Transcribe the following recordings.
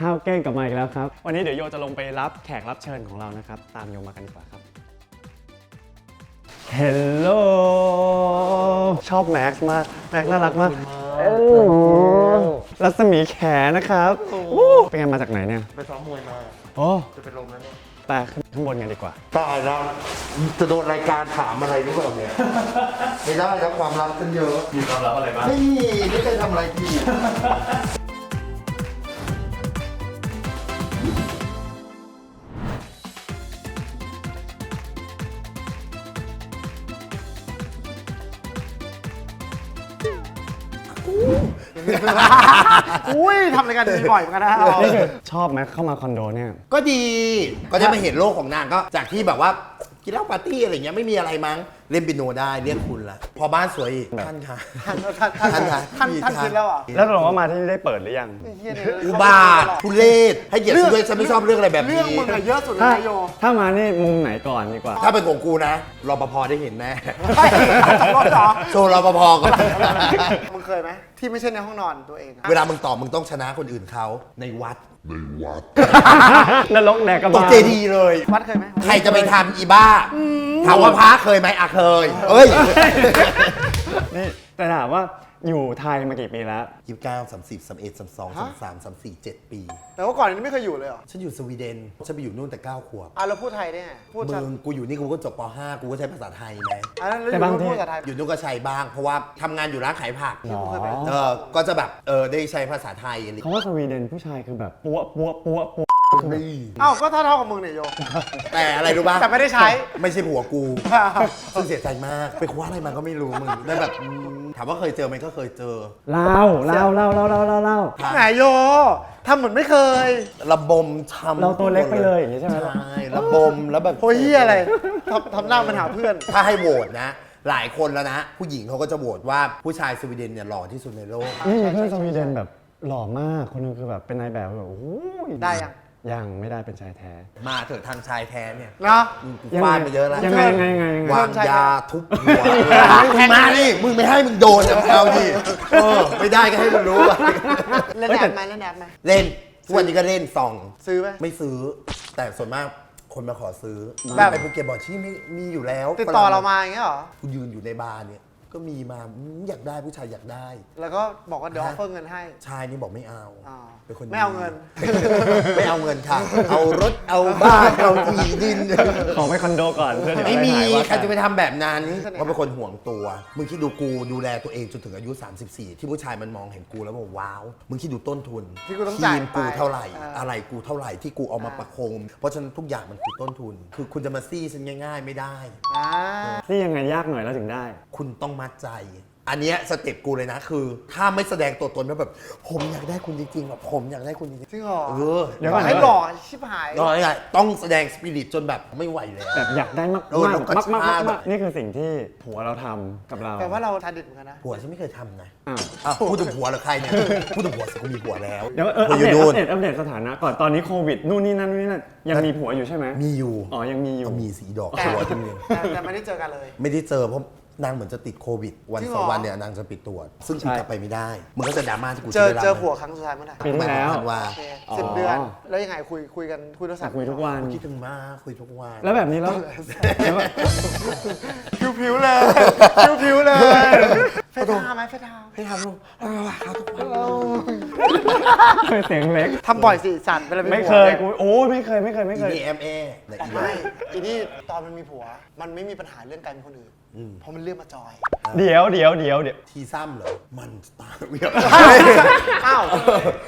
ห้าวแกล้งกลับมาอีกแล้วครับ วันนี้เดี๋ยวโยจะลงไปรับแขกรับเชิญของเรานะครับ ตามโยมากันดีกว่าครับ Hello ชอบแม็กซ์มาก แม็กซ์น่ารักมากเอ้ยรัศมีแขนะครับอู้เป็นไงมาจากไหนเนี่ย ไปซ้อมมวยมา โอ้ จะเป็นลมแล้วเนี่ยแต่ขึ้นข้างบนกันดีกว่า ตายแล้ว จะโดนรายการถามอะไรหรือเปล่าเนี่ย ไม่ได้แล้วความลับกันเยอะ มีความลับอะไรบ้าง ไม่มีไม่เคยทำอะไรผิด อุ้ยทำรายการดีบ่อยเหมือนกันนะเรานี่คือชอบไหมเข้ามาคอนโดเนี่ย ก็ดีก็ได้มาเห็นโลกของนางก็จากที่แบบว่า กินเหล้าปาร์ตี้อะไรเงี้ยไม่มีอะไรมั้งเล่นเปียโนได้เรียกคุณละพอบ้านสวยอีกท่านค่ะท่านท่านท่านท่านค่ะท่านท่านคิดแล้วเหรอะแล้วตกลงว่ามาที่นี่ได้เปิดหรือยังเฮียนี่อุบาททุเรศให้เกียรติฉันด้วยฉันไม่ชอบเรื่องอะไรแบบนี้เรื่องมึงอะเยอะสุดเลยถ้านะโยถ้ามานี่มุมไหนก่อนดีกว่า ถ้าเป็นของกูนะรปภได้เห็นแน่เฮ้ยขับรถเหรอโชว์รปภก็มึงเคยไหมที่ไม่ใช่ในห้องนอนตัวเองอะเวลามึงตอบมึงต้องชนะคนอื่นเขาในวัด นรกแดกกระตกบาลเจดีย์เลย วัดเคยไหมใครจะไปทำอีบ้าถามว่าพระเคยไหมอะเคย เอ้ย นี่แต่ถามว่า อยู่ไทยมากี่ปีแล้ว ยี่สิบเก้าสามสิบสามเอ็ดสามสองสามสามสามสี่เจ็ดปี แต่ว่าก่อนนี้ไม่เคยอยู่เลยเหรอฉันอยู่สวีเดน ฉันไปอยู่นู่นแต่เก้าขวบอะเราพูดไทยได้ไงพูดมึชัดงกูอยู่นี่กูก็จบป .5 กูก็ใช้ภาษาไทยไหมอันนั้นเราแต่อยู่บางนู่นที พูดภาษาไทย อยู่นู่นก็ใช้บ้าง เพราะว่าทำงานอยู่ร้านขายผักอ๋อเคยไปเออก็จะแบบเออได้ใช้ภาษาไทยอะไรคำว่าสวีเดนผู้ชายคือแบบปัวปัวปัวปัวนี่ เอ้าก็เท่าเท่าๆกับมึงเนี่ยโย แต่อะไรรู้ป่ะแต่ไม่ได้ใช้ ไม่ใช่ผัวกูซึ่งเสียใจมาก ไปคว้าอะไรมาก็ไม่รู้มึงได้แบบอืมถามว่าเคยเจอไหมก็เคยเจอเล่าเล่าเล่าเล่าเล่าเล่าเล่า ไหนโยทำเหมือนไม่เคย ระบมช้ำเราตัวเล็กไปเลยอย่างนี้ใช่ไหม ใช่ระบมแล้วแบบโอ้ยเฮียอะไรทำทำหน้ามันหาเพื่อน ถ้าให้โหวตนะ หลายคนแล้วนะ ผู้หญิงเขาก็จะโหวตว่าผู้ชายสวีเดนเนี่ยหล่อที่สุดในโลก นี่มีเพื่อนสวีเดนแบบหล่อมากคนหนึงคือแบบเป็นนายแบบแบบโอ้ยได้ยัง ยังไม่ได้เป็นชายแท้ มาเถอะทางชายแท้เนี่ยเนาะมึงกูฟาดไปเยอะแล้วยังไงยังไงยังไงยังไง วางยาทุบหัวมึงมาดิมึงไม่ให้มึงโดนจะเอาดิเออไม่ได้ก็ให้มึงรู้ว่าเล่นแอปไหมเล่นแอปไหมเล่นทุกวันนี้ก็เล่นส่อง ซื้อไหม ไม่ซื้อ แต่ส่วนมากคนมาขอซื้อแบบไอ้ภูเก็ตบอกที่ไม่มีอยู่แล้วติดต่อเรามาอย่างเงี้ยเหรอ กูยืนอยู่ในบาร์เนี่ย ก็มีมาอืมอยากได้ผู้ชายอยากได้ แล้วก็บอกว่าเดี๋ยวออฟเฟอร์เงินให้ ชายนี่บอกไม่เอาอ่าเป็นคนดีไม่เอาเงิน ไม่เอาเงินค่ะ เอารถเอาบ้านเอาที่ดิน ขอไปคอนโดก่อนเพื่อเดี๋ยวไม่มีปหาว่าใครจะไปทำแบบนั้นเสน่หาเพราะเป็นคนห่วงตัว มึงคิดดูกูดูแลตัวเองจนถึงอายุ 34 ที่ผู้ชายมันมองเห็นกูแล้วบอกว้าว มึงคิดดูต้นทุนที่กูต้องจ่ายทีมกูไปเท่าไหร่เออออะไรกูเท่าไหร่ที่กูเอามาอ่า ประโคม เพราะฉะนั้นทุกอย่างมันคือต้นทุน คือคุณจะมาซี่ฉันง่าย ๆ ไม่ได้ อ่า ที่ยังไงยากหน่อยแล้วถึงได้ คุณต้องมัดใจ อันเนี้ยสเต็ปกูเลยนะคือ ถ้าไม่แสดงตัวตนว่าแบบ ผมอยากได้คุณจริงๆแบบผมอยากได้คุณจริงจริงเหรอๆเออเดี๋ยวก่อน ให้หล่อชิบหาย น้อยไงต้องแสดงสปิริตจนแบบไม่ไหวแล้ว แบบอยากได้มากเออมากแล้วก็มากมากช้ามากแบบนี่คือสิ่งที่ผัวเราทำกับเราแปลว่าเราทันดิตเหมือนกันนะ ผัวฉันไม่เคยทำนะอ้าวอ้าวพูดถึงผัวเหรือใครเนี่ยพูดถึงผัวสิกูมีผัวแล้วเดี๋ยวเออผัอัวปอยู่เดตนู่อันปเดตอัปเดตสถานะก่อนตอนนี้โควิดนู่นนี่นั่นนู่นนี่นั่นยังมีผัวอยู่ใช่ไหมมีอยู่อ๋อยังมีอยู่ ก็มีสีดอกแต่ผัวจริงแต่แต่ไม่ได้เจอกันเลย ๆไม่ได้เจอเพราะ นางเหมือนจะติดโควิด วันจริงเหสรอ องวันเนี่ยนางจะไปตรวจซึ่งกูกลับไปไม่ได้ มันก็จะดราม่าที่กูเจอใช้วลาเจอผัวครั้งสุดท้ายเมื่อไหร่ปีที่แล้วธันวาโอเคสิบเดือน แล้วยังไงคุยคุยกันคุยโทรศัพท์คุยทุกวัน คิดถึงมากคุยทุกวันแล้วแบบนี้แล้วแล้วแบบผิวผิวๆเลยผิวผิวๆเลยเฟซไทม์ไหมเฟซไทม์ให้ทำลูกเอาทุกวันเสียงเล็ก ทำบ่อยสิสั่นเวลามีไม่ผัวเคยนี่กูโอ้ยไม่เคยไม่เคยไม่อีเคยนี่แอมเอและอีไม่นี่อีนี่ตอนมันมีผัว มันไม่มีปัญหาเรื่องการมีคนอื่นอืมเพราะมันเลือกมาจอย เดี๋ยวเดี๋ยวเดี๋ยวเดี๋ยวทีซ้ำเหรอ มันตายเวียบอ้าว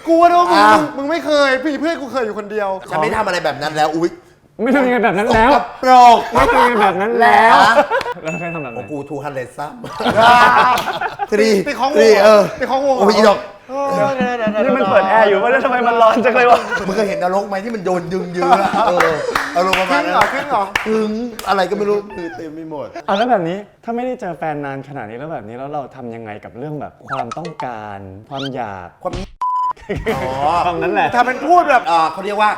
กูว่ามึงอ้าวมึงมึงไม่เคยพี่เพื่อนกูเคยอยู่คนเดียวฉันไม่ทำอะไรแบบนั้นแล้วอุ๊ย ไม่ทำยังไงแบบนั้นแล้วสกปรกไม่ทำยังไงแบบนั้นแล้ว แล้วเคยทำแบบไหโอ้นกูทูฮันเลซ้ำทรีตีของทรีวงเออตีของวง โอ้ยอีดอกนี่มันเปิดแอร์อยู่วะแล้วทำไมมันร้อนจังเลยวะ มึงเคยเห็นนรกไหมที่มันโดนดึงยืนอะเอออารมณ์ประคมารึ่ณงนั้นเหรอครึ่งเหรอ ถึงอะไรก็ไม่รู้คือเต็มไปหมดอะแล้วแบบนี้ถ้าไม่ได้เจอแฟนนานขนาดนี้แล้วแบบนี้แล้วเราทำยังไงกับเรื่องแบบความต้องการ ความอยาก ความ อ๋อคำนั้นแหละ ทำเป็นพูดแบบ เอ่อเขาเรียกว่า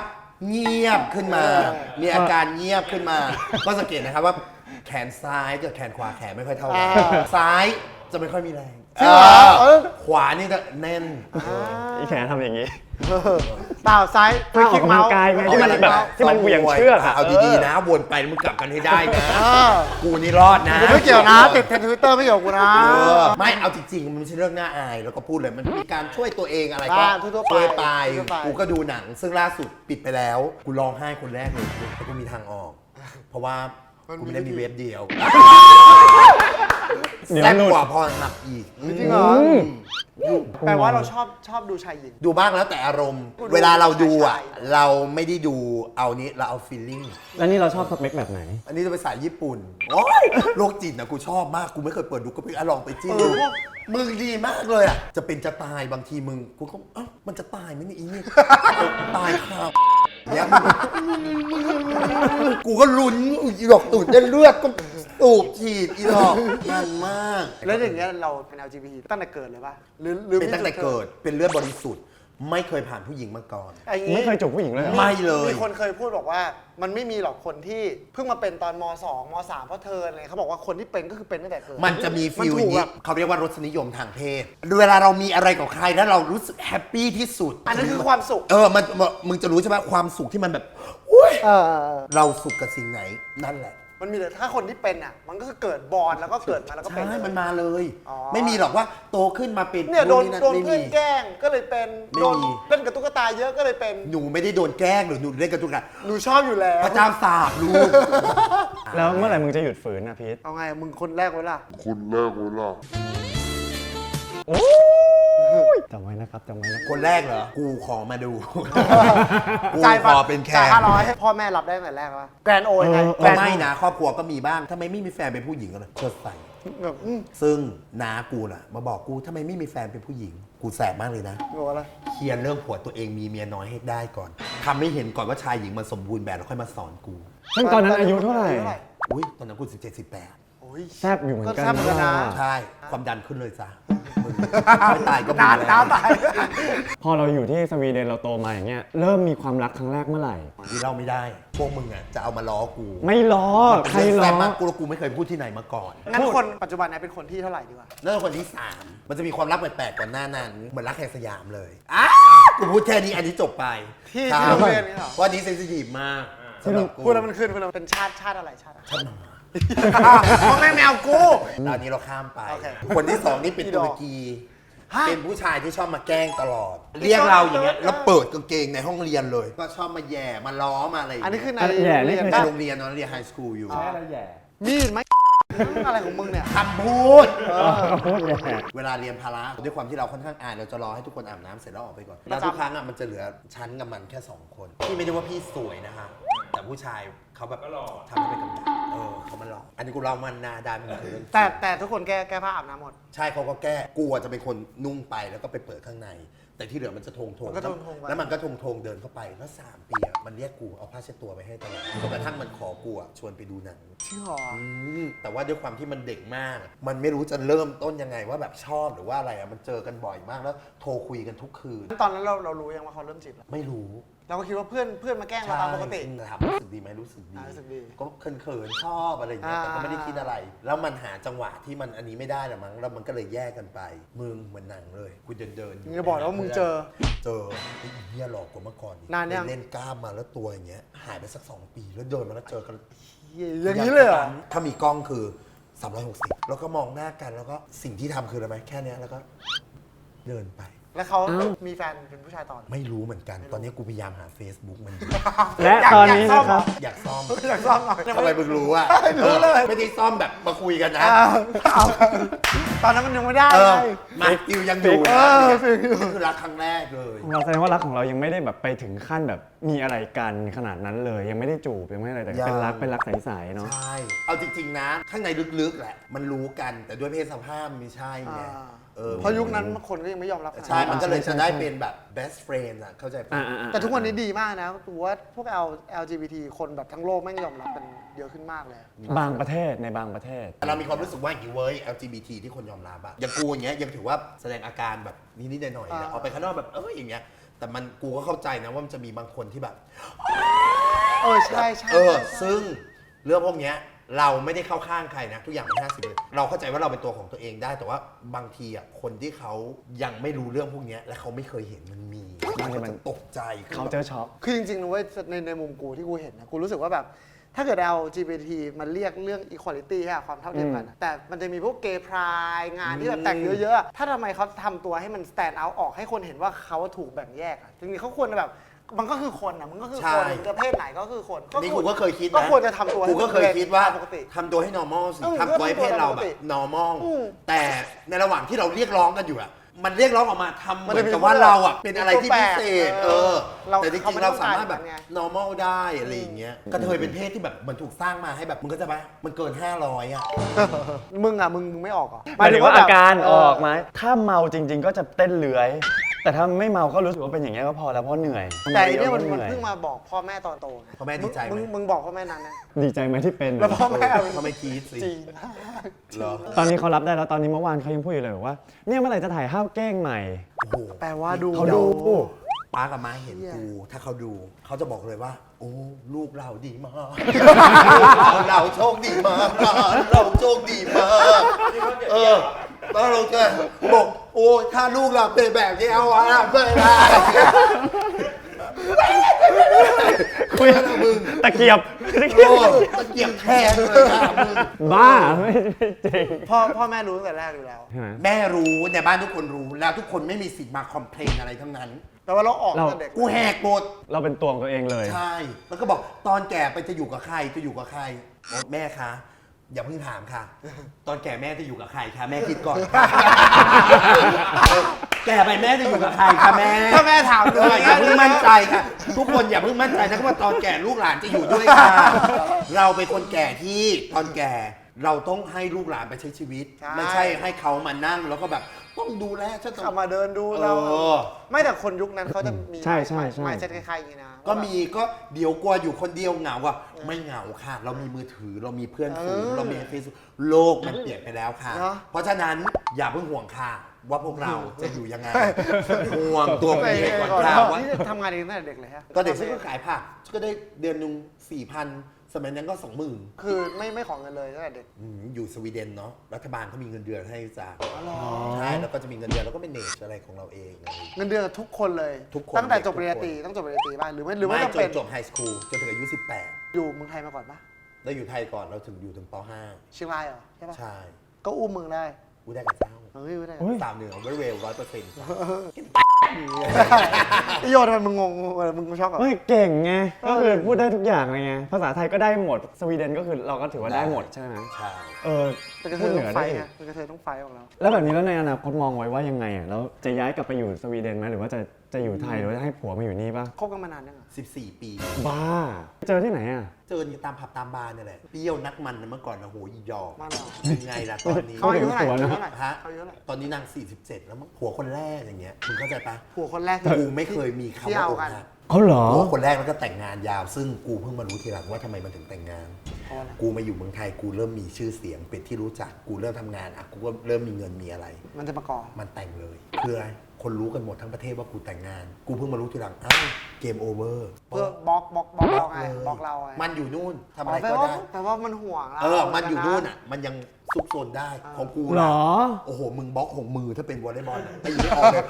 เงียบขึ้นมา มีอาการเงียบขึ้นมา ก็สังเกตนะครับว่าแขนซ้ายกับแขนขวาแขนไม่ค่อยเท่ากันอ่า ซ้ายจะไม่ค่อยมีแรงจริงเหรอเออเออขวานี่จะแน่น อีแขนทำอย่างนี้ เปล่าซ้ายท่าออกกำลังกายไง ที่มันแบบที่มันเหวี่ยงเชือกอะ เอาดีๆนะวนไปมึงกลับกันให้ได้นะ เออกูนี่รอดนะกูไม่เกี่ยวนะติดเทรนด์ทวิตเตอร์ไม่เกี่ยวกับกูนะ เออไม่เอาจริงๆ มันไม่ใช่เรื่องน่าอายแล้วก็พูดเลยมันมีการช่วยตัวเองอะไรก็อ่าทั่วๆไปช่วยไปทั่วไป กูก็ดูหนัง ซึ่งล่าสุดปิดไปแล้ว กูร้องไห้คนแรกเลยแต่กูมีทางออก เพราะว่า กูไม่ได้มีเว็บเดียวเดี๋ยวแซ่บหลุด กว่าพอหับอีก จริงเหรออืมแปลว่าเราชอบชอบดูชายหญิง ดูบ้างแล้วแต่อารมณ์ กูดูเวลาเราดูอะชายๆเราไม่ได้ดูเอานี้เราเอาฟีลลิ่ง แล้วนี่เราชอบสเปคแบบไหน อันนี้จะไปสายญี่ปุ่น โอ้ยโรคจิตนะกูชอบมาก กูไม่เคยเปิดดูก็ไปอะลองไปจิ้มดู มึงดีมากเลยอะ จะเป็นจะตายบางทีมึง กูก็เอ้ามันจะตายไหมเนี่ยอีนี่ ตายค่ะ เนี่ยกูก็ลุ้นอีดอกตูดได้เลือดก็ตูบฉีดอีดอกมันมาก แล้วอย่างเงี้ยเราเป็น LGBT ตั้งแต่เกิดเลยป่ะหรือหรือเป็นตั้งแต่เกิดเป็นเลือดบริสุทธิ์ ไม่เคยผ่านผู้หญิงมาก่อนไอ้งี้ไม่เคยจูบผู้หญิงเลยเหรอ ไม่เลย มีคนเคยพูดบอกว่า มันไม่มีหรอกคนที่เพิ่งมาเป็นตอนม2ม3เพราะเธออะไรเขาบอกว่าคนที่เป็นก็คือเป็นตั้งแต่เกิด มันจะมีฟิลถูอกย่างแบนี้บเขาเรียกว่ารสนิยมทางเพศ เวลาเรามีอะไรกับใครแล้วเรารู้สึกแฮปปี้ที่สุดอันนั้นคือความสุข เออมันมันมึงจะรู้ใช่ไหมความสุขที่มันแบบอุ้ย เออเออเออเราสุขกับสิ่งไหนนั่นแหละ มันมีแต่ถ้าคนที่เป็นอะ มันก็คือเกิดบอลแล้วก็เกิดมาแล้วก็เป็น ใช่เลยมันมาเลย อ๋อ ไม่มีหรอกว่าโตขึ้นมาเป็นเนี่ยโดนนั่โดนไม่เพื่อนมี แกล้งก็เลยเป็นไม่โดนมีเล่นกับตุ๊กตาเยอะก็เลยเป็นหนูไม่ได้โดนแกล้งหรือหนูเล่นกับตุ๊กตาหนูชอบอยู่แล้วพระเจ้าสาบลูก แล้วเมื่อไหร่มึงจะหยุดฝืนนะพีทเอาไงมึงคนแรกไว้ล่ะ คุณแรกเวลา จำไว้นะครับจำไว้นะคนแรกเหรอ กูขอมาดู กูจ่ายขอเป็นแขจ่ายกห้าร้อยให้พ่อแม่รับได้ตั้งแต่แรกวะแกรนโอยังไงแกรก็นไม่นะ ครอบครัวก็มีบ้างทำไมไม่มีแฟนเป็นผู้หญิงกันเลยเชิดใส่ แบบอืมซึ่งน้ากูน่ะ มาบอกกูทำไมไม่มีแฟนเป็นผู้หญิง กูแสบมากเลยนะงงอะไรเคลียร์เรื่องผัวตัวเองมีเมียน้อยให้ได้ก่อนทำให้เห็นก่อนว่าชายหญิงมันสมบูรณ์แบบแล้วค่อยมาสอนกู ซึ่งตอนนั้นอายุเท่าไหร่อุ้ยตอนนั้นกูสิบเจ็ดสิบแปดโอ้ยแซบอยู่เหมือนกันก็แซ่บเหมือนกันนะ ใช่ ความดันขึ้นเลยจ้ะ มึงไม่ตายก็มีนานแล้วน้ำตายพอเราอยู่ที่สวีเดนเราโตมาอย่างเงี้ยเริ่มมีความรักครั้งแรกเมื่อไหร่ ที่เล่าไม่ได้ พวกมึงอะจะเอามาล้อกูไม่ล้อใครเงล้แซ่อบมากกูแล้วกูไม่เคยพูดที่ไหนมาก่อน งั้นคนปัจจุบันเนี้เป็นคนที่เท่าไหร่ดีกว่า นั่นคนที่สามมันจะมีความรักแปลกๆก่อนหน้านั้น เหมือนรักแห่งสยามเลยอ้ากูพูดแค่นี้อันนี้จบไปที่ครับที่โรงเรียนนี่เหรอว่านี้เซนซิทีฟมากสำหรับกูพูดแล้วมันขึ้นพูดแล้วมันเป็นชาติชาติอะไรชาติอะไรชอบหมา พ่อแม่แมวกูตอนนี้เราข้ามไปโอเคคนที่สองนี่เป็นอีดตุอกรกีฮะเป็นผู้ชายที่ชอบมาแกล้งตลอด เรียกเราอย่างเงี้ยแล้วเปิดกางเกงในห้องเรียนเลย ก็ชอบมาแย่มาล้อมาอะไรอย่างอันนี้เงี้ยคือในอันแย่นี่ เรียนคือในได้โรงเรียนเนอะเรียนไฮสคูลอยู่อ๋อมีดไหมอะไรของมึงเนี่ย คำพูด พูดแย่ เวลาเรียนพาระด้วยความที่เราค่อนข้างอายเราจะรอให้ทุกคนอาบน้ำเสร็จแล้วออกไปก่อน แล้วทุกครั้งอะมันจะเหลือชั้นกับมันแค่สองคน พี่ไม่ได้ว่าพี่สวยนะคะแต่ผู้ชายเขาแบบทำให้เป็นกำลัง เออเขามาหลอกอันนี้กูเล่ามันนาได้มันคือเรื่องจริง แต่แต่ทุกคนแก้แก้ผ้าอาบน้ำหมด ใช่เขาก็แก้กลัวจะเป็นคนนุ่งไปแล้วก็ไปเปิดข้างใน แต่ที่เหลือมันจะทงทงมันก็ทงๆไว้ แล้วมันก็ทงทงๆเดินเข้าไปแล้วสามปีอะมันเรียกกูเอาผ้าเช็ดตัวไปให้ตลอดจนกระทั่งมันขอกูอะชวนไปดูหนังจริงเหรออืมแต่ว่าด้วยความที่มันเด็กมาก มันไม่รู้จะเริ่มต้นยังไงว่าแบบชอบหรือว่าอะไรอะมันเจอกันบ่อยมากแล้ว โทรคุยกันทุกคืน ตอนนั้นเราเรารู้ยังว่าเขาเริ่มจีบเราไม่รู้ เราก็คิดว่าเพื่อนเพื่อนมาแกล้งเราตามปกติ ใช่ถามรู้สึกดีไหมรู้สึกดี อ่ารู้สึกดีก็เขินๆชอบอะไรอย่างเงี้ย แต่ก็ไม่ได้คิดอะไร แล้วมันหาจังหวะที่มันอันนี้ไม่ได้หรอมั้ง แล้วมันก็เลยแยกกันไป มึงเหมือนหนังเลย กูเดินเดินๆมึงจะบอกนะว่ามึงเจอเจอไอ้เหี้ยหลอกกว่าเมื่อก่อนอีกนานยัง เล่นกล้ามมาแล้วตัวอย่างเงี้ย หายไปสักสองปี แล้วเดินมาแล้วเจอกัน อย่างนี้เลยเหรอ ถ้ามีกล้องคือ 360 แล้วก็มองหน้ากันแล้วก็สิ่งที่ทำคืออะไรไหมแค่เนี้ยแล้วก็เดินไป แล้วเขามีแฟนเป็นผู้ชายตอน ไม่รู้เหมือนกัน ตอนนี้กูพยายามหา Facebook มันอยู่และตอนนี้นะครับ อยากซ่อมอยากซ่อมหน่อยทำไมมึงรู้อะรู้เลยออไม่ได้ซ่อมแบบมาคุยกันนะอ้าวเอาตอนนั้นมันยังไม่ได้เอไงอมาฟิวยังอยู่เอนะอฟิลอยู่นี่คือรักครั้งแรกเลยเราแสดงว่ารักของเรายังไม่ได้แบบไปถึงขั้นแบบมีอะไรกันขนาดนั้นเลย ยังไม่ได้จูบยังไม่อะไรแต่เป็นรักเป็นรักใสๆเนาะใช่เอาจริงๆนะข้างในลึกๆแหละ มันรู้กันแต่ด้วยเพศสภาพมันไม่ใช่ไงอ่า เออเพราะยุคนั้นคนก็ยังไม่ยอมรับขนาดใช่ มันก็เลยใช่จะได้ใช่เป็นแบบ best friend อะเข้าใจปะอ่าๆๆแต่ทุกวันนี้ดีมากนะถือว่าพวก L LGBT คนแบบทั้งโลกแม่งยอมรับกันเยอะขึ้นมากเลย บางประเทศในบางประเทศเรามีความรู้สึกว่าอย่างนี้เว้ย LGBT ที่คนยอมรับอะอย่างกูอย่างเงี้ยยังถือว่าแสดงอาการแบบนิดๆหน่อยๆเนี่ยอ่า ออกไปข้างนอกแบบเอออย่างเงี้ย แต่มันกูก็เข้าใจนะว่ามันจะมีบางคนที่แบบ เออใช่ใช่เออใช่ซึ่งเรื่องพวกเนี้ย เราไม่ได้เข้าข้างใครนะ ทุกอย่างเป็นห้าสิบเลยเราเข้าใจว่าเราเป็นตัวของตัวเองได้ แต่ว่าบางทีอะคนที่เขายังไม่รู้เรื่องพวกเนี้ยและเขาไม่เคยเห็นมันมีบางทีมันจะตกใจเขาเจอช็อกคือจริงๆนะเว้ยในในมุมกูที่กูเห็นนะกูรู้สึกว่าแบบ ถ้าเกิดเอา LGBT มันเรียกเรื่อง equality ให้ความเท่าเทียมกันอะแต่มันจะมีพวกเกย์พรายงานที่แบบแต่งเยอะๆอะถ้าทำไมเขาทำตัวให้มัน stand out ออกให้คนเห็นว่าเขาถูกแบ่งแยกอะจริงๆเขาควรจะแบบ มันก็คือคนอะมันก็คือคนจะเพศไหนก็คือคนนี่กูก็เคยคิดนะก็ควรจะทำตัวให้กูก็เคยคิดว่าปกติ ทำตัวให้ normal สิเออทำตัวให้เพศเราก็แบทำตัวปกติบ normal อืมแต่ในระหว่างที่เราเรียกร้องกันอยู่อะมันเรียกร้องออกมาทำเหมันมือจะนมีกับว่าเราอะเป็นอะไรที่พิเศษ เอเอออเราแต่จเขาริไม่งๆเราต้องสามารถการแบบแบบไง normal ได้อะไรอย่างเงี้ยกระเทยเป็นเพศที่แบบมันถูกสร้างมาให้แบบมึงก็จะไปมันเกิน 500อะ มึงอะมึงมึงไม่ออกเหรอหมายถึงว่าอาการเออกไหมถ้าเมาจริง ๆ ก็จะเต้นเลื้อย แต่ถ้าไม่เมาก็รู้สึกว่าเป็นอย่างเงี้ยก็พอแล้วเพราะเหนื่อยแต่อันเนี่ยมันหมันอยเพิ่งมาบอกพ่อแม่ตอนโตไงพ่อแม่ดีใจไหมงมึงบอกพ่อแม่นานนะ ดีใจไหมที่เป็นแล้วพ่อแม่เขาไม่คิดสิจีนเหรอตอนนี้เขารับได้แล้วตอนนี้เมื่อวานเขายังพูดอยู่เลยบอกว่าเนี่ยเมื่อไหร่จะถ่ายห้าวแกล้งใหม่ โอ้โหแปลว่าดู เขาดู ป้ากับม้าเห็นเหี้ยกู ถ้าเขาดู เขาจะบอกเลยว่า โอ้ลูกเราดีมากเราโชคดีมาก เราโชคดีมาก เออแล้วเราจะบอก โอ้ถ้าลูกเราเป็นแบบนี้เอาวะไม่ได้คุยมึงตะเกียบตะเกียโอ้บตะเกียบแทงเลยค่ะมึง บ้าไม่ไม่จริง พ่อพ่อแม่รู้ตั้งแต่แรกอยู่แล้ว ใช่ไหม แม่รู้ในบ้านทุกคนรู้แล้วทุกคนไม่มีสิทธิ์มาคอมเพลนอะไรทั้งนั้นแปลว่าเราออกเรา ตั้งแต่เด็กกูแหกหมดเราเป็นตัวของตัวเองเลย ใช่ แล้วก็บอกตอนแก่ไปจะอยู่กับใครจะอยู่กับใครบอกแม่คะ อย่าเพิ่งถามค่ะ ตอนแก่แม่จะอยู่กับใครคะแม่คิดก่อนค่ะ แก่ไปแม่จะอยู่กับใครคะแม่ถ้าแม่ถามเอออย่าเพิ่งมั่นใจค่ะ ทุกคนอย่าเพิ่งมั่นใจนะว่าตอนแก่ลูกหลานจะอยู่ด้วยค่ะเราเป็นคนแก่ที่ตอนแก่เราต้องให้ลูกหลานไปใช้ชีวิตไม่ใช่ให้เขามานั่งแล้วก็แบบ ต้องดูแลฉันต้องขับมาเดินดูเรา เออ ไม่แต่คนยุคนั้นเขาจะมีใช่ใช่ใช่ ไม่เซ็ตคล้ายๆอย่างนี้นะก็มีก็เดี๋ยวกลัวอยู่คนเดียวเหงาอะไม่เหงาค่ะ เรามีมือถือเรามีเพื่อนฝูงเออเรามีเฟซโลกมันเปลี่ยนไปแล้วค่ะเนอะเพราะฉะนั้นอย่าเพิ่งห่วงค่ะ ว่าพวกเราจะอยู่ยังไงห่วงตัวคุณเองก่อนค่ะว่า นี่ทำงานเองตั้งแต่เด็กเลยฮะ ตอนเด็กฉันก็ขายผักฉันก็ได้เดือนหนึ่งสี่พัน สมัยนั้นก็สองหมื่นคือไม่ไม่ขอเงินเลยตั้งแต่เด็ก อยู่สวีเดนเนาะรัฐบาลเขามีเงินเดือนให้จากอ๋อเหรอใช่แล้วก็จะมีเงินเดือนแล้วก็เป็นเนชอะไรของเราเองอะไรอย่างเงี้ย เงินเดือนกับทุกคนเลย ทุกคนตั้งแต่จบเด็กทุกปริญญาตรีคนต้องจบปริญญาตรีป่ะหรือไม่หรือว่าไม่ต้องจเป็นนจบไฮสคูลจนถึงอายุอยู่เมืองไทยมาก่อนป่ะ18แล้วอยู่ไทยก่อนเราถึงอยู่ถึงป เชียงรายเหรอใช่ป่ะ .5 ใช่ก็อุ้มมึงได้กูได้กับเจ้า เฮ้ยไม่ได้อุ๊ยสาวเหนือเวลเวลร้อยเปอร์เซ็นต์ ไอโยนมันมึงงงเออมึงชอบแบบเฮ้ยเก่งไงก็คือพูดได้ทุกอย่างเลยไงภาษาไทยก็ได้หมดสวีเดนก็คือเราก็ถือว่าได้หมดใช่ไหมใช่เออเป็นกระเทพูดยเหต้นือองไฟได้อีไงกเป็นกระเทยต้องไฟของเราแล้วแบบนี้แล้วในอนาคตมองไว้ว่ายังไงอะแล้วจะย้ายกลับไปอยู่สวีเดนไหมหรือว่าจะจะอยู่ไทยหรือว่าจะให้ผัวมาอยู่นี่ป่ะ คบกันมานานยังอะ 14 ปี บ้า เจอที่ไหนอะ เจอกันตามผับตามบาร์เนี่ยแหละ เปรี้ยวนักมันนะเมื่อก่อนนะโหอีหยอกบ้านเรา เป็นไงล่ะตอนนี้เขาอายุเท่าไหร่เขาถึงอายุตัวนะเท่าไหร่ฮะเขาอายุเท่าไหร่ตอนนี้นาง 47 แล้วมั้งผัวคนแรกอย่างเงี้ยมึงเข้าใจปะผัวคนแรกที่กูไม่เคยมีคำที่ว่าเอาอกกันหักเขาเหรอ ผัวคนแรกแล้วก็แต่งงานยาว ซึ่งกูเพิ่งมารู้ทีหลังว่าทำไมมันถึงแต่งงาน เพราะอะไรกูมาอยู่เมืองไทยกูเริ่มมีชื่อเสียงเป็นที่รู้จักกูเริ่มทำงานอะกูก็เริ่มมีเงินมีอะไร มันจะมาก่อมันแต่งเลย คืออะไร คนรู้กันหมดทั้งประเทศว่ากูแต่งงาน กูเพิ่งมารู้ทีหลังอ้าวเกมโอเวอร์เพื่อบล็อกบล็อกบล็อกเราไงบล็อกเราไงมันอยู่นู่นทำอ๋อะอไรแปลก็ว่าได้ แปลว่ามันห่วงเราเออ มันอยู่นู่นอะ มันยังซุกซนได้ของกูเหรนะอโอ้โห มึงบล็อกหกมือถ้าเป็นวอลเลย์บอลอะตีไม่ออกเลย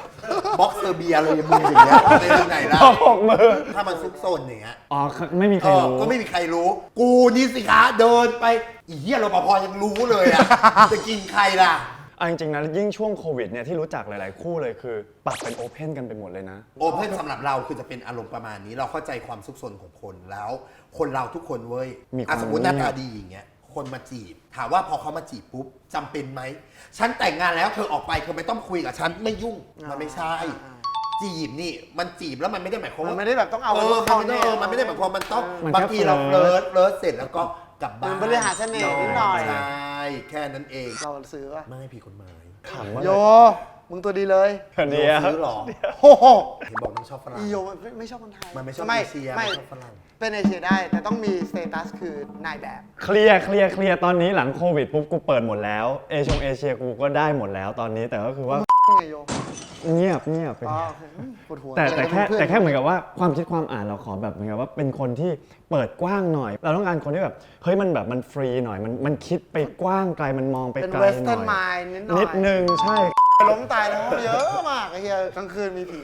บล็อกเซอร์เบียเลยมึงอย่างเงี้ยในที่ไหนล่ะพอหกมือ ถ้ามันซุกซนอย่างเงี้ยอ๋อ ไม่มีใคเอรอรู้ ก็ไม่มีใครรู้ กูนี่สิคะเดินไปอีเหี้ยรปภยังรู้เลยอะ จะกินใครล่ะ เอาจริงๆนะยิ่งช่วงโควิดเนี่ยที่รู้จักหลายๆ คู่เลยคือปรับเป็นโอเพนกันไปหมดเลยนะ โอเพนสำหรับเราคือจะเป็นอารมณ์ประมาณนี้ เราเข้าใจความซุกซนของคนแล้ว คนเราทุกคนเว้ยมีความอะสมมติหน้าตาดีอย่างเงี้ยคนมาจีบ ถามว่าพอเขามาจีบปุ๊บจำเป็นไหมฉันแต่งงานแล้วเธอออกไปเธอไม่ต้องคุยกับฉันไม่ยุ่งมันไม่ใช่ อ่า จีบนี่มันจีบแล้วมันไม่ได้หมายความมันว่าไม่ได้แบบต้องเอาเออมันไม่ได้เออมันไม่ได้หมายความมันต้องมันบางแค่ทีเราเฟเฟลิลิร์ร์ตตเฟลิร์ตเสร็จแล้วก็กลับบ้านมันบริหารเสน่ห์นิดหน่อย ใช่ แค่นั้นเองเราซื้อป่ะไม่ผิดกฎหมายขำว่าโย มึงตัวดีเลยเดียวซื้อหรอโอ้โหเห็นบอกน้องชอบฝรั่งอีโยมันไม่ไม่ชอบคนไทยมันไม่ชอบไม่เอเชียไม่ไม่ชอบฝรั่งเป็นเอเชียได้แต่ต้องมีสเตตัสคือนายแบบ เคลียร์เคลียร์เคลียร์ตอนนี้หลังโควิดปุ๊บกูเปิดหมดแล้ว เอชงเอเชียกูก็ได้หมดแล้วตอนนี้แต่ก็คือว่า ไงโยเงียบเงียบไปอ๋อโอเคอืมปวดหัวแต่แต่แค่เป็นพื่อนแต่แค่เหมือนกับว่าความคิดความอ่านเราขอแบบเหมือนกับว่าเป็นคนที่เปิดกว้างหน่อย เราต้องการคนที่แบบเฮ้ยมันแบบมันฟรีหน่อยมันมันคิดไปกว้างไกลมันมองไปเป็นไกลเวหสน่เทิร์นอยมายนิดหน่อยนิดนึงใช่ ล้มตายแล้วเยอะมากไอ้เหี้ยกลางคืนมีผี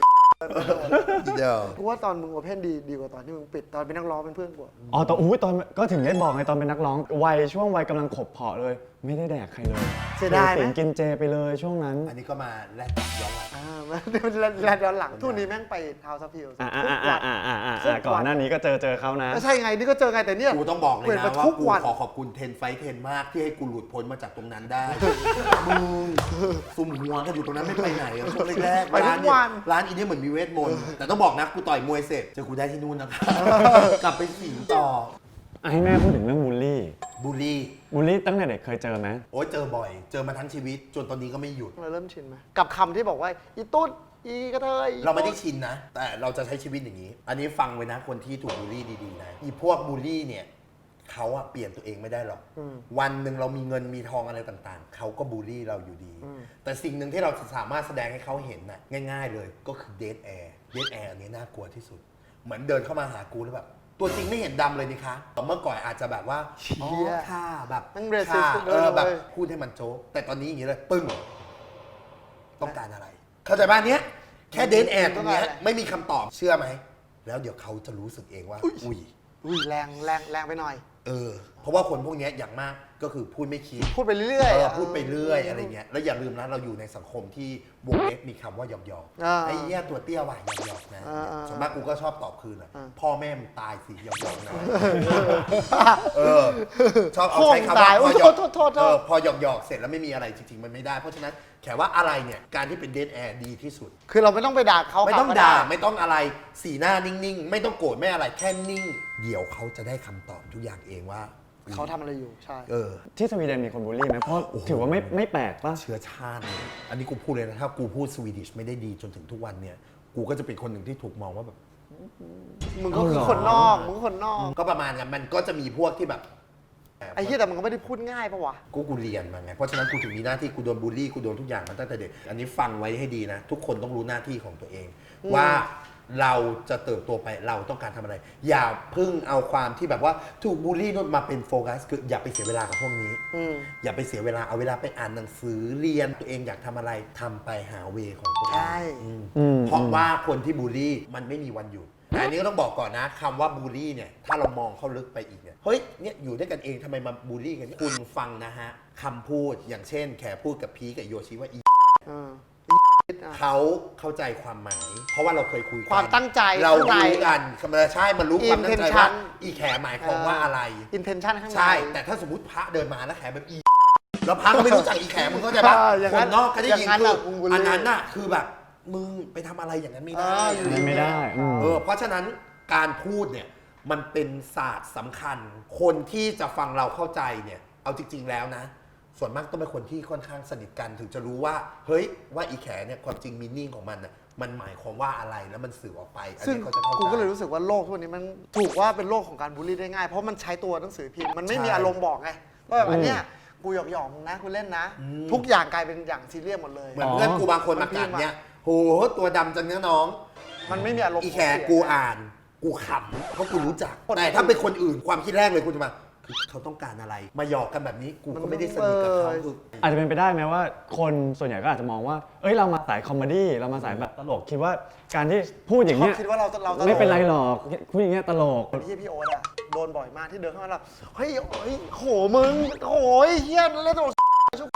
เดียวกูว่าตอนมึงโอเพนดีดีกว่าตอนที่มึงปิดตอนเป็นนักร้องเป็นเพื่อนกูอะอ๋อตอนอุ้ยตอนก็ถึงได้บอกไงตอนเป็นนักร้องวัยช่วงวัยกำลังขบเพาะเลย ไม่ได้แดกใครเลยเสียดายไหม สิงกินเจไปเลยช่วงนั้น อันนี้ก็มาแลกย้อนหลัง อ่ามันมันแล้วย้อนหลังทุกวันนี้แม่งไปทาวน์ซัพพิลอ่าทุอ่ากอ่าวันอ่าอ่าอ่าทุกวัน ก่อนหน้านี้ก็เจอเจอเขานะ ก็ใช่ไงนี่ก็เจอไงแต่เนี่ยกูต้องบอกเลยเปลี่ยนนะไปว่าทุกกูวัน ขอขอบคุณเทนไฟเทนมากที่ให้กูหลุดพ้นมาจากตรงนั้นได้ มึงซุ่มหัวกันอยู่ตรงนั้นไม่ไปไหนอะช่วงแรกๆไปทุกร้านเนี่ยวัน ร้านอีเนี่ยเหมือนมีเวทมนต์แต่ต้องบอกนะกูต่อยมวยเสร็จเจอกูได้ที่นู่นนะครับ กลับไปสิงต่ออะให้แม่พูดถึงเรื่องบูลลี่ บุรี บูลลี่ตั้งแต่เด็กเคยเจอไหมโอ้ยเจอบ่อย เจอมาทั้งชีวิต จนตอนนี้ก็ไม่หยุด เราเริ่มชินไหมกับคำที่บอกว่าอีตุ๊ดอีกระเทยอีเราไม่ได้ตุ๊ชินนะ แต่เราจะใช้ชีวิตอย่างนี้ อันนี้ฟังไว้นะคนที่ถูกบูลลี่ดีๆนะอีพวกบูลลี่เนี่ยเขาอะเปลี่ยนตัวเองไม่ได้หรอก วันหนึ่งเรามีเงินมีทองอะไรต่างๆ เขาก็บูลลี่เราอยู่ดี แต่สิ่งหนึ่งที่เราสามารถแสดงให้เขาเห็นน่ะง่าย ๆ เลยก็คือเดทแอร์เดทแอร์อันนี้น่ากลัวที่สุด เหมือนเดินเข้ามาหากูแล้วแบบ ตัวจริงไม่เห็นดำเลยนี่คะแต่เมื่อก่อนอาจจะแบบว่าอ๋อค่ะแบบมัน racist ค่ะเลเอยอแบบเว้ยพูดให้มันโจ๊กแต่ตอนนี้อย่างนี้เลยปึ้งต้องการอะไร เข้าใจบ้านเนี้ย แค่เดนแอร์ตรงเนี้ยต้องการอะไรไม่มีคำตอบเชื่อไหม แล้วเดี๋ยวเขาจะรู้สึกเองว่า อุ้ย อุ้ยแรงแรงแรงไปหน่อย เออ เพราะว่าคนพวกเนี้ยอย่างมาก ก็คือพูดไม่คิดพูดไปเรื่อยเอออะพูดไปเรื่อยอะไรเงี้ยแล้วอย่าลืมนะเราอยู่ในสังคมที่วงเล็บมีคำว่าหยอกหยอกๆอ่าไอ้เหี้ยตัวเตี้ยว่ะหยอกหยอกๆนะอ่าอ่า ส่วนมากกูก็ชอบตอบคืนอะอ่าพ่อแม่มึงตายสิหยอกหยอกๆนะเออชอบเอาใช้คำว่าตายพโอ้อยหยอกโทษโทษโทษ เออ พอหยอกหยอกๆเสร็จแล้วไม่มีอะไรจริงๆมันไม่ได้ เพราะฉะนั้นแขว่าอะไรเนี่ยการที่เป็นเดนแอร์ดีที่สุด คือเราไม่ต้องไปด่าเขาไม่ต้องกลับด่าก็ไม่ต้องอะไรสีหน้านิ่งๆ ไม่ต้องโกรธไม่อะไรแค่นิ่ง เดี๋ยวเขาจะได้คำตอบทุกอย่างเองว่า เขาทำอะไรอยู่ใช่เออ ที่สวีเดนมีคนบูลลี่ไหมเพราะถือว่าไม่ไม่แปลกป่ะ เชื้อชาติเนี่ยอันนี้กูพูดเลยนะ ถ้ากูพูดสวีดิชไม่ได้ดีจนถึงทุกวันเนี่ย กูก็จะเป็นคนหนึ่งที่ถูกมองว่าแบบ มึงก็คือเอาเหรอคนนอกมึงก็คนนอกก็ประมาณนั้นมันก็จะมีพวกที่แบบไอ้เหี้ยแต่มันก็ไม่ได้พูดง่ายปะวะ กูกูเรียนมาไง เพราะฉะนั้นกูถึงมีหน้าที่กูโดนบูลลี่กูโดนทุกอย่างมาตั้งแต่เด็ก อันนี้ฟังไว้ให้ดีนะ ทุกคนต้องรู้หน้าที่ของตัวเอง ว่า เราจะเติบโตไปเราต้องการทำอะไร อย่าเพึ่งเอาความที่แบบว่าถูกบูลลี่นู่นมาเป็นโฟกัส คืออย่าไปเสียเวลากับพวกนี้ อืม อย่าไปเสียเวลาเอาเวลาไปอ่านหนังสือเรียนตัวเองอยากทำอะไรทำไปหาเวของตัวเองใช่ อืมอืม เพราะว่าคนที่บูลลี่มันไม่มีวันหยุดแต่อันนี้ก็ต้องบอกก่อนนะคำว่าบูลลี่เนี่ยถ้าเรามองเข้าลึกไปอีกเนี่ยเฮ้ยเนี่ยอยู่ด้วยกันเองทำไมมาบูลลี่กันคุณฟังนะฮะคำพูดอย่างเช่น แขพูดกับพีกับโยชิว่าอีเออ เขาเข้าใจความหมาย เพราะว่าเราเคยคุยกันความตั้งใจเราข้างใน รู้กันคำว่าใช่มันรู้ความตั้งใจว่า Intention อีแขหมายความว่าอะไรอินเทนชันข้างใน ใช่ แต่ถ้าสมมติพระเดินมาแล้วแขแบบอี แล้วพระก็ไม่รู้จักอีแขมึงก็จะปะเอออย่างคนั้นนนอกก็ได้ยินอย่างนั้นคือน่ะมึงบูลลี่อันนั้นน่ะคือแบบมึงไปทำอะไรอย่างนั้นไม่ได้เอออยู่ไม่ได้อืม เออเพราะฉะนั้นการพูดเนี่ยมันเป็นศาสตร์สำคัญ คนที่จะฟังเราเข้าใจเนี่ย เอาจริง ๆ แล้วนะ ส่วนมากต้องเป็นคนที่ค่อนข้างสนิทกันถึงจะรู้ว่า เฮ้ยว่าอีแขเนี่ยความจริงมีนิ่งของมันน่ะมันหมายความว่าอะไรแล้วมันสื่อออกไปอันซึ่งนี้เขาจะเข้าใจ กูก็เลยรู้สึกว่าโลกทุกวันนี้มันถูกว่าเป็นโลกของการบูลลี่ได้ง่าย เพราะมันใช้ตัวหนังสือพิมพ์มันไม่มีใช่อารมณ์บอกไงว่าแบบอืมอันเนี้ยกูหยอกหยอกๆมึงนะกูเล่นนะ อืม ทุกอย่างกลายเป็นอย่างซีเรียสหมดเลย เหมือนเพื่อนกูบางคนมากัดเนี่ยโหตัวดำจังนะน้อง มันไม่มีอารมณ์อีแขกูอ่าน กูขำเพราะกูรู้จัก แต่ถ้าเป็นคนอื่นความคิดแรกเลยกูจะมา คือเขาต้องการอะไร มาหยอกกันแบบนี้ กูก็ไม่ได้สนิทกับเขาคืออาจจะเป็นไปได้ไหมว่า คนส่วนใหญ่ก็อาจจะมองว่า เอ้ยเรามาสายคอมเมดี้เรามาสายแบบตลกคิดว่าการที่พูดอย่างเขาเงี้ยคิดว่าเราเราตลกไม่เป็นไรหรอกพูดอย่างเงี้ยตลกที่พี่โอ๊ตอะโดนบ่อยมากที่เดินเข้ามาแล้วเฮ้ยเฮ้ยโหมึงโหยเฮียเล่นตลกชุบ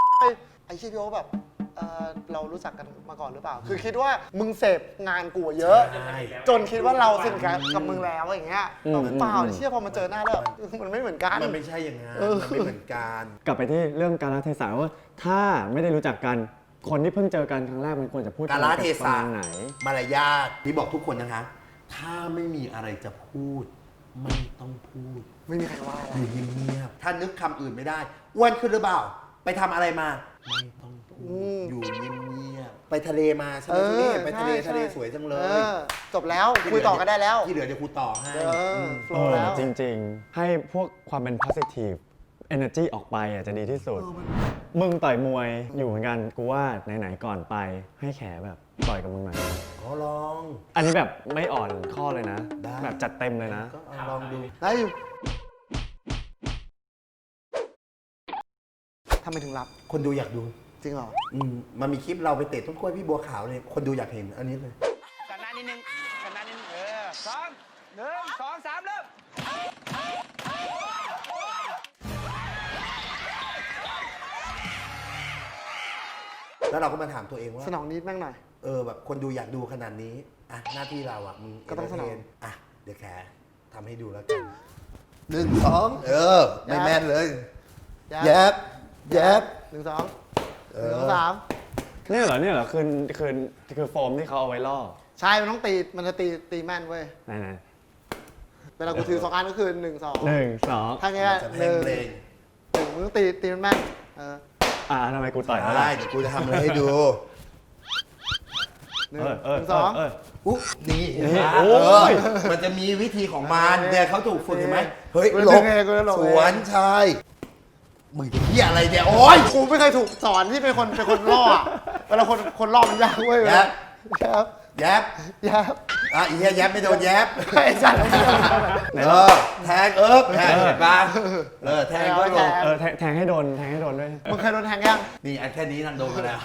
ไอ้เชี่ยพี่โอ๊ตแบบ เอ่อเรารู้จักกันมาก่อนหรือเปล่า คือคิดว่ามึงเสพงานกูเยอะ ใช่ จนคิดว่าเราสนิทกับกับมึงแล้วอย่างเงี้ยอืม เปล่าเชี่ยพอมาเจอหน้าแล้วมันไม่เหมือนกัน มันไม่ใช่อย่างนั้นเออมันไม่เหมือนกัน กลับไปที่เรื่องการละเทศะว่า ถ้าไม่ได้รู้จักกัน คนที่เพิ่งเจอกันครั้งแรกมันควรจะพูดกาลเทปศะระมาณไหน มารยาทที่บอกทุกคนนะคะ ถ้าไม่มีอะไรจะพูด ไม่ต้องพูดไม่มีใครว่าอะไรอยู่เงียบๆถ้านึกคำอื่นไม่ได้อ้วนขึ้นหรือเปล่า ไปทำอะไรมา ไม่ต้อง พูดอยู่เงียบๆไปทะเลมาใช่ไหมที่นี่ไปทะเลใช่ทะเลสวยจังเลเอยอจบแล้วคุยต่อกันได้แล้ว ที่เหลือเดี๋ยวกูต่อให้ เออมโฟเอล์อแล้ว จริง ๆ ให้พวกความเป็น positive energy ออกไปอะจะดีที่สุด มึงต่อยมวยอยู่เหมือนกันกูว่าไหนๆก่อนไปให้แขแบบต่อยกับมึงหน่อยขอลอง อันนี้แบบไม่อ่อนข้อเลยนะ ได้ แบบจัดเต็มเลยนะ ก็เอาลองดู ได้อยู่ทำไมถึงรับ คนดูอยากดู จริงเหรอ อืมมันมีคลิปเราไปเตะต้นกล้วยพี่บัวขาวเลยคนดูอยากเห็นอันนี้เลย กันหน้านิดนึงกันหน้านิดนึงเออสองหนึ่งสองสามเริ่มแล้วเราก็มาถามตัวเองว่า สนองนิดแม่งหน่อย เออแบบคนดูอยากดูขนาดนี้ อะ หน้าที่เราอะมึง ก็ต้องสนองเนอะ เดี๋ยวแขทำให้ดูแล้วกันหนึ่งสองเออ ไม่แม่นเลยแยบแยบหนึ่งสองเอ หอนึ่งสองสามเนี่ยเหรอเนี่ยเหรอคือคือคือโฟมที่เขาเอาไว้ล่อใช่มันต้องตีมันจะตีตีแม่นเว้ยไหนเวลากูถือสองอันก็คือหนึ่งสองๆหนึ่งสองถ้าเงี้ยจะหเพลนึ่งงเพลงหนึ่งมึงต้องตีตีมันแม่นเอออ่าทำไมกูต่อยแล้วได้ล่ะเดี๋ยวกูจะทำอะไรให้ดูหนึ่งเออเออหนึ่งสองเออ อุ๊นี่นี่เห็นไหมโอ้เออยมันจะมีวิธีของมันเนี่ยเขาถูกฝึกเห็นไหมเฮ้ยกูหลจะบไงกูจะหลบสไงวนชาย มึงจะเหี้ยอะไรเนี่ยโอ๊ยกูไม่เคยถูกสอนที่เป็นคนเป็นคนล่ออะเวลาคนคนล่อมันยากเว้ยแยบยับแยบยับอะอีเหี้ยแยบไม่โดนแยบไอ้จัดเออแทงเอิบแทงเห็นปะเออแทงก็ลงเออแทงแทงให้โดนแทงให้โดนด้วย มึงเคยโดนแทงยังนี่อันแค่นี้นางโดนมาแล้ว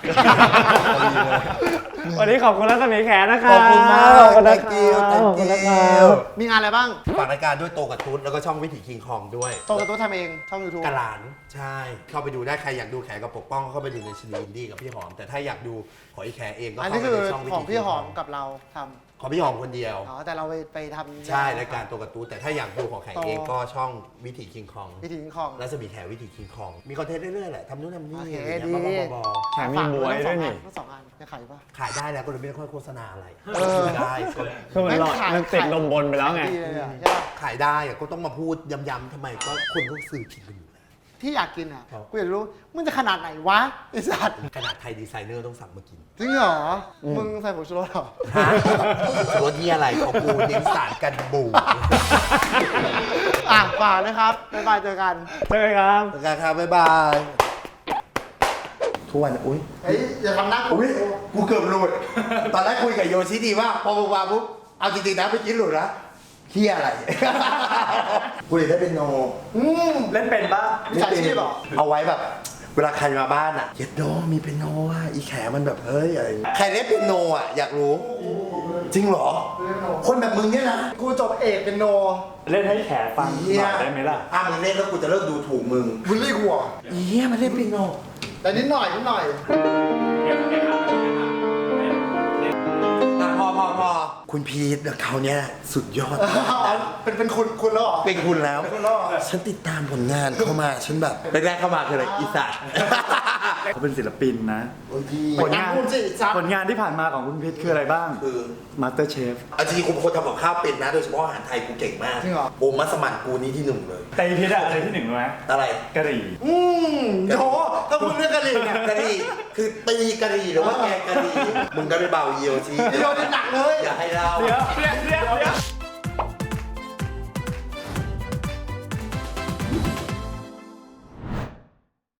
วันนี้ขอบคุณรัศมีแขนะคขรับอบคุณมาก ขอบคุณนะ thank ค you รับ thank ขอบคุณนะค you รับมีงานอะไรบ้างฝากรายการด้วยโตกับทุตแล้วก็ช่องวิถีคิงคองด้วยโตกับตัวทำเองช่องยูทูบกะหลานใช่ เข้าไปดูได้ใครอยากดูแขกับปกป้องก็เข้าไปดูในชนีอินดี้กับพี่หอม แต่ถ้าอยากดูขออีแขเองก็อันเข้านี้ไปคือในช่องวิขอถีงคิพี่งหคออมงกับเราท ของพี่หอมคนเดียวำอ๋อ แต่เราไปไปทำใช่รายการตัวกับตูแต่ถ้าอยากดูของแขเองก็ช่องวิถีคิงคองวิถีของ รัศมีแขวิถีคิงคอง มีคอนเทนต์เรื่อยๆแหละทำนู่นทำนี่โอเคอะไรเงี้ยดี บ้าๆบอแขมีบวยด้วยนี่ ทั้งสองอันจะขายปะ ๆขายได้แล้วก็เลยไม่ค่อยโฆษณาอะไรเออ ได้ก็คือมันหลอดขายมันติดลมบนไปแล้วไง ดีเลยอะใช่ปะขายได้อะก็ต้องมาพูดย้ำๆทำไมก็คนก็ซื้อกินกันอยู่แล้ว ที่อยากกินอะ ครับ กูอยากรู้มันจะขนาดไหนวะไอสัตว์ขนาดไทยดีไซเนอร์ต้องสั่งมากินจริงเหรอ มึงใส่ผงชูรสเหรอ ฮะรถนี่อะไรของกูเน้นสารกันบูดอะฝากนะครับบ๊ายบายเจอกัน ใช่ไหมครับแล้วกันครับบ๊ายบายทุกวันอุ้ย เฮ้ย อย่าทำหน้ากู อุ้ยกูเกือบหลุด ตอนแรกคุยกับโยชิดีว่าพอมาวางปุ๊บ เอาจริงๆนะเมื่อกี้หลุดนะ เฮียอะไร กูเลยได้เป็นโนอืมเล่นเป็นปะมิจฉาชีพเหรอ เอาไว้แบบ เวลาใครมาบ้านอะเย็ดโดมีเป็นโนอะอีแขมันแบบเฮ้ยอะไรอย่างเงี้ยใครเล่นเป็นโนอะอยากรู้ จริงเหรอ คนแบบมึงเนี่ยนะกูจบเอกเป็นโนเล่นให้แขฟังเฮียได้ไหมล่ะ อะมึงเล่นแล้วกูจะเลิกดูถูกมึงบุลลี่กูเหรอเฮียมันเล่นเป็นโนแต่นิดหน่อยนิดหน่อย คุณพีทเขาเนี่ยสุดยอด เป็นเป็นคุณคุณแล้วเหรอ เป็นคุณแล้ว เป็นคุณแล้วเหรอ ฉันติดตามผลงานเข้ามา ฉันแบบแรกๆเข้ามาคืออะไรอีสัตว์เขาเป็นศิลปินนะ โอ้ยพี่ผลงานคุณสิจับผลงานที่ผ่านมาของคุณพิษคืออะไรบ้างคือ Master Chef เอาจริงๆกูเป็นคนทำกับข้าวเป็นนะ โดยเฉพาะอาหารไทยกูเก่งมากจริงเหรอ โอมัสมั่นกูนี่ที่หนึ่งเลย แต่อีพิษอะอะไรที่หนึ่งรู้ไหมอะไร กะหรี่อืมโหถ้าพูดเรื่องกะหรี่เนี่ยกะหรี่คือตีกะหรี่หรือว่าแกงกะหรี่มึงก็ไปเบาเยียวทีไอ้โยนนี่หนักเลย อย่าให้เล่า เดี๋ยวเดี๋ยวเดี๋ยว